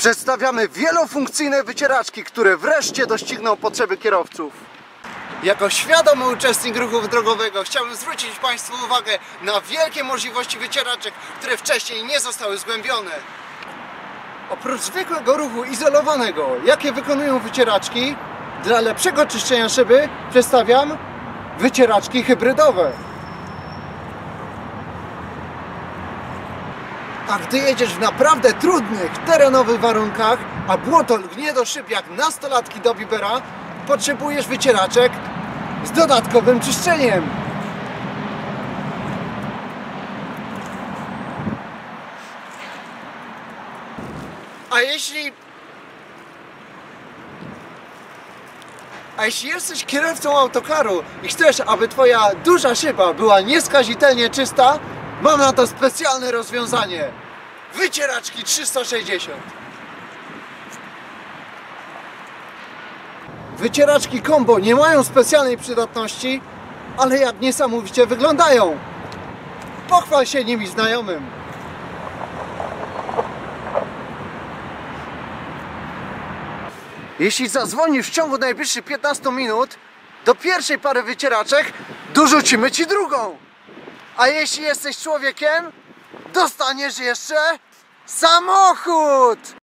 Przedstawiamy wielofunkcyjne wycieraczki, które wreszcie dościgną potrzeby kierowców. Jako świadomy uczestnik ruchu drogowego chciałbym zwrócić Państwu uwagę na wielkie możliwości wycieraczek, które wcześniej nie zostały zgłębione. Oprócz zwykłego ruchu izolowanego, jakie wykonują wycieraczki, dla lepszego czyszczenia szyby przedstawiam wycieraczki hybrydowe. A gdy jedziesz w naprawdę trudnych, terenowych warunkach, a błoto lgnie do szyb jak nastolatki do bibera, potrzebujesz wycieraczek z dodatkowym czyszczeniem. A jeśli... A jeśli jesteś kierowcą autokaru i chcesz, aby twoja duża szyba była nieskazitelnie czysta, mam na to specjalne rozwiązanie. Wycieraczki 360. Wycieraczki combo nie mają specjalnej przydatności, ale jak niesamowicie wyglądają. Pochwal się nimi znajomym. Jeśli zadzwonisz w ciągu najbliższych 15 minut do pierwszej pary wycieraczek, dorzucimy ci drugą. A jeśli jesteś człowiekiem, dostaniesz jeszcze samochód!